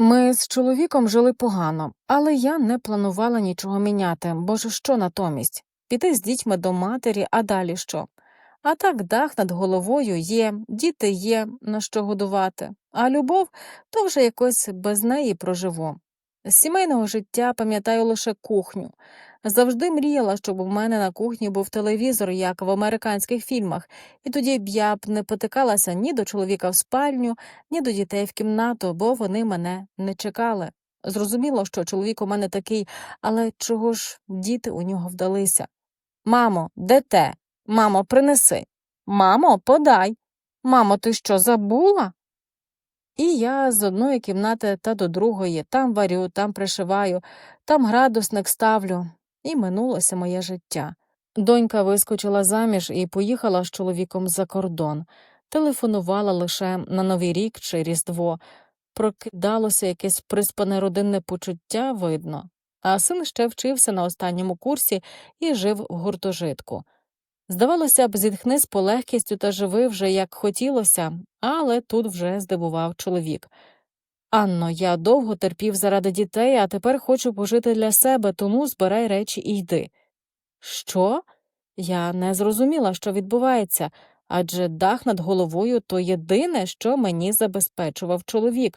Ми з чоловіком жили погано, але я не планувала нічого міняти, бо ж що натомість? Піти з дітьми до матері, а далі що? А так дах над головою є, діти є, на що годувати, а любов то вже якось без неї проживу. З сімейного життя пам'ятаю лише кухню. Завжди мріяла, щоб у мене на кухні був телевізор, як в американських фільмах, і тоді б я б не потикалася ні до чоловіка в спальню, ні до дітей в кімнату, бо вони мене не чекали. Зрозуміло, що чоловік у мене такий, але чого ж діти у нього вдалися? Мамо, де те? Мамо, принеси. Мамо, подай. Мамо, ти що, забула? І я з одної кімнати та до другої, там варю, там пришиваю, там градусник ставлю. І минулося моє життя. Донька вискочила заміж і поїхала з чоловіком за кордон. Телефонувала лише на Новий рік чи Різдво. Прокидалося якесь приспане родинне почуття, видно. А син ще вчився на останньому курсі і жив в гуртожитку. Здавалося б, зітхни з полегкістю та живи вже як хотілося, але тут вже здивував чоловік. Анно, я довго терпів заради дітей, а тепер хочу пожити для себе, тому збирай речі і йди. Що? Я не зрозуміла, що відбувається, адже дах над головою то єдине, що мені забезпечував чоловік.